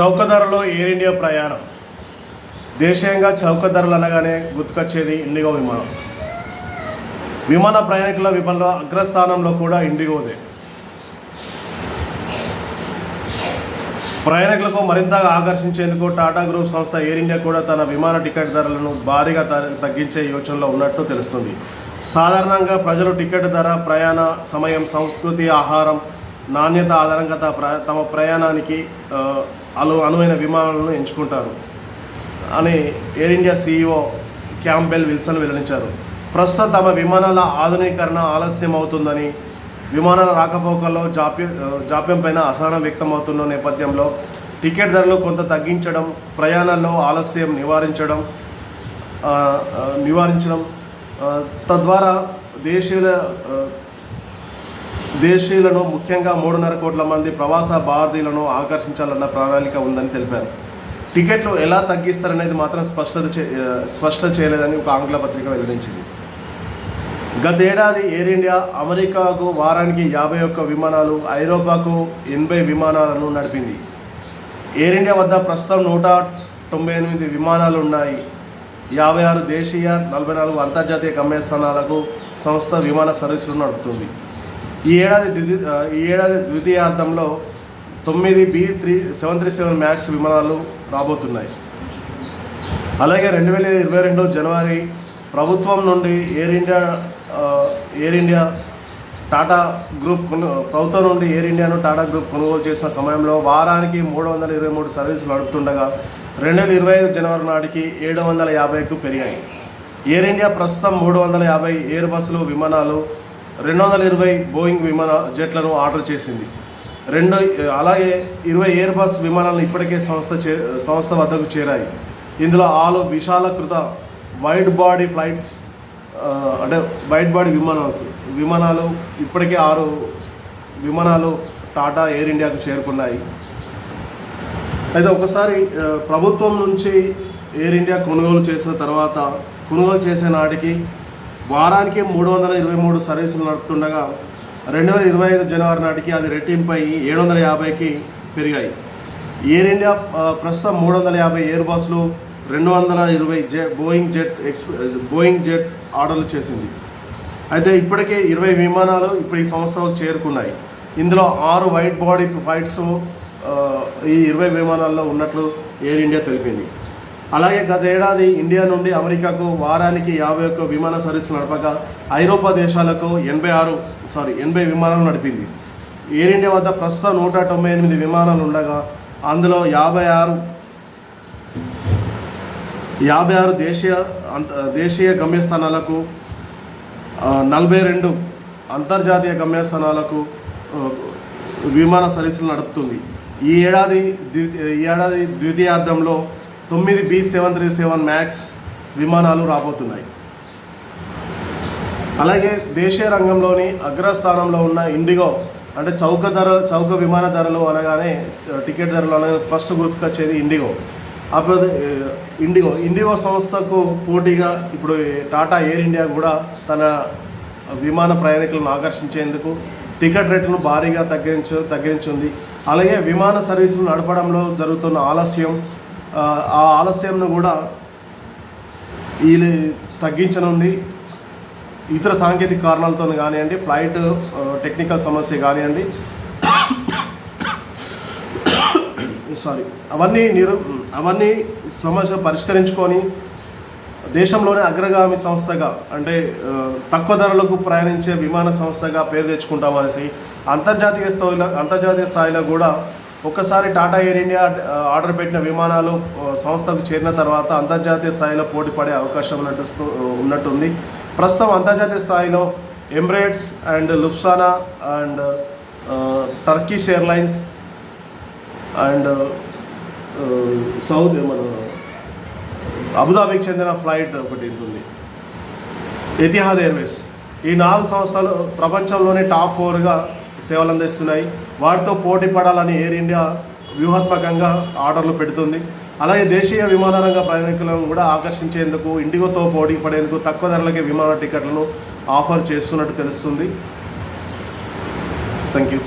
చౌక ధరలో air India ప్రయాణం. దేశీయంగా చౌక ధరలు అనగానే గుర్తుకొచ్చేది ఇండిగో విమానం. విమాన ప్రయాణికుల విమానంలో అగ్రస్థానంలో కూడా ఇండిగోదే. ప్రయాణికులకు మరింతగా ఆకర్షించేందుకు టాటా గ్రూప్ సంస్థ ఎయిర్ ఇండియా కూడా తన విమాన టికెట్ ధరలను భారీగా త- తగ్గించే యోచనలో ఉన్నట్టు తెలుస్తుంది. సాధారణంగా ప్రజలు టికెట్ ధర ప్రయాణ సమయం సంస్కృతి ఆహారం నాణ్యత ఆధారంగా ప్ర- తమ ప్రయాణానికి ఆ, అను అనువైన విమానాలను ఎంచుకుంటారు. అని air India CEO Campbell Wilson వెల్లడించారు. ప్రస్తుతం తమ విమానాల ఆధునీకరణ ఆలస్యం అవుతుందని విమానాల రాకపోకల్లో జాప్యం జాప్యం పైన అసహనం వ్యక్తమవుతున్న నేపథ్యంలో టికెట్ ధరలు కొంత తగ్గించడం ప్రయాణాల్లో ఆలస్యం నివారించడం నివారించడం తద్వారా దేశీయుల దేశీయులను ముఖ్యంగా మూడున్నర కోట్ల మంది ప్రవాస భారతీయులను ఆకర్షించాలన్న ప్రణాళిక ఉందని తెలిపారు. టికెట్లు ఎలా తగ్గిస్తారనేది మాత్రం స్పష్టత స్పష్ట స్పష్టత చేయలేదని ఒక ఆంగ్ల పత్రిక వెల్లడించింది. గతేడాది ఎయిర్ ఇండియా అమెరికాకు వారానికి యాభై ఒక్క విమానాలు ఐరోపాకు ఎనభై విమానాలను నడిపింది. ఎయిర్ ఇండియా వద్ద ప్రస్తుతం నూట తొంభై ఎనిమిది విమానాలు ఉన్నాయి. యాభై ఆరు దేశీయ నలభై నాలుగు అంతర్జాతీయ గమ్యస్థానాలకు సంస్థ విమాన సర్వీసులు నడుపుతుంది. ఈ ఏడాది ఈ ఏడాది ద్వితీయార్థంలో తొమ్మిది B three seven three seven max విమానాలు రాబోతున్నాయి. అలాగే రెండు వేల ఇరవై రెండు జనవరి ప్రభుత్వం నుండి air India air India Tata group ప్రభుత్వం నుండి ఎయిర్ ఇండియాను టాటా గ్రూప్ కొనుగోలు చేసిన సమయంలో వారానికి మూడు వందల ఇరవై మూడు సర్వీసులు నడుపుతుండగా రెండు వేల ఇరవై ఐదు జనవరి నాటికి ఏడు వందల యాభైకు పెరిగాయి. ఎయిర్ ఇండియా ప్రస్తుతం మూడు వందల యాభై ఎయిర్ బస్సులు విమానాలు రెండు వందల ఇరవై బోయింగ్ విమాన జెట్లను ఆర్డర్ చేసింది. రెండో అలాగే ఇరవై ఎయిర్ బస్ విమానాలు ఇప్పటికే సంస్థ చే సంస్థ వద్దకు చేరాయి. ఇందులో ఆలు విశాలకృత వైడ్ బాడీ ఫ్లైట్స్ అంటే వైడ్ బాడీ విమానాలు విమానాలు ఇప్పటికే ఆరు విమానాలు టాటా ఎయిర్ ఇండియాకు చేరుకున్నాయి. అయితే ఒకసారి ప్రభుత్వం నుంచి ఎయిర్ ఇండియా కొనుగోలు చేసిన తర్వాత కొనుగోలు చేసే నాటికి వారానికి మూడు వందల ఇరవై మూడు సర్వీసులు నడుపుతుండగా రెండు వేల ఇరవై ఐదు జనవరి నాటికి అది రెట్టింపై ఏడు వందల యాభైకి పెరిగాయి. ఎయిర్ ఇండియా ప్రస్తుతం మూడు వందల యాభై ఎయిర్ బస్సులు రెండు వందల ఇరవై జె బోయింగ్ జెట్ ఎక్స్ప్రె బోయింగ్ జెట్ ఆర్డర్లు చేసింది. అయితే ఇప్పటికే ఇరవై విమానాలు ఇప్పుడు ఈ సంస్థకు చేరుకున్నాయి. ఇందులో ఆరు వైట్ బాడీ ఫ్లైట్స్ ఈ ఇరవై విమానాల్లో ఉన్నట్లు ఎయిర్ ఇండియా తెలిపింది. అలాగే గత ఏడాది ఇండియా నుండి అమెరికాకు వారానికి యాభై ఒక్క విమాన సర్వీసులు నడపగా ఐరోపా దేశాలకు ఎనభై ఆరు సారీ ఎనభై విమానాలు నడిపింది. ఎయిర్ ఇండియా వద్ద ప్రస్తుతం నూట తొంభై ఎనిమిది విమానాలు ఉండగా అందులో యాభై ఆరు యాభై ఆరు దేశీయ అంత దేశీయ గమ్యస్థానాలకు నలభై రెండు అంతర్జాతీయ గమ్యస్థానాలకు విమాన సర్వీసులు నడుపుతుంది. ఈ ఏడాది ద్వి- ఈ ఏడాది ద్వితీయార్థంలో తొమ్మిది B seven three seven max విమానాలు రాబోతున్నాయి. అలాగే దేశీయ రంగంలోని అగ్రస్థానంలో ఉన్న ఇండిగో అంటే చౌక ధర చౌక విమాన ధరలు అనగానే టికెట్ ధరలు అనగా ఫస్ట్ గుర్తుకొచ్చేది ఇండిగో. అప్పుడు ఇండిగో. ఇండిగో సంస్థకు పోటీగా ఇప్పుడు టాటా ఎయిర్ ఇండియా కూడా తన విమాన ప్రయాణికులను ఆకర్షించేందుకు టికెట్ రేట్లను భారీగా తగ్గించు తగ్గించింది. అలాగే విమాన సర్వీసులు నడపడంలో జరుగుతున్న ఆలస్యం ఆ, ఆలస్యంను కూడా వీళ్ళు తగ్గించనుండి ఇతర సాంకేతిక కారణాలతో కానివ్వండి ఫ్లైట్ టెక్నికల్ సమస్య కానివ్వండి సారీ అవన్నీ నిరు అవన్నీ సమస్య పరిష్కరించుకొని దేశంలోనే అగ్రగామి సంస్థగా అంటే తక్కువ ధరలకు ప్రయాణించే విమాన సంస్థగా పేరు తెచ్చుకుంటామనేసి అంతర్జాతీయ స్థాయిలో అంతర్జాతీయ స్థాయిలో కూడా ఒక్కసారి టాటా ఎయిర్ ఇండియా ఆర్డర్ పెట్టిన విమానాలు సంస్థకు చేరిన తర్వాత అంతర్జాతీయ స్థాయిలో పోటీ పడే అవకాశం ఉన్నట్టు ఉన్నట్టుంది. ప్రస్తుతం అంతర్జాతీయ స్థాయిలో Emirates and Lufthansa and Turkish airlines and Saudi మన అబుదాబికి చెందిన ఫ్లైట్ ఒకటి ఉంటుంది. ఎతిహాద్ ఎయిర్వేస్ ఈ నాలుగు సంస్థలు ప్రపంచంలోనే టాప్ ఫోర్గా సేవలు అందిస్తున్నాయి. వాటితో పోటీ పడాలని ఎయిర్ ఇండియా వ్యూహాత్మకంగా ఆర్డర్లు పెడుతుంది. అలాగే దేశీయ విమానరంగ ప్రయాణికులను కూడా ఆకర్షించేందుకు ఇండిగోతో పోటీ పడేందుకు తక్కువ ధరలకే విమాన టికెట్లను ఆఫర్ చేస్తున్నట్టు తెలుస్తుంది. Thank you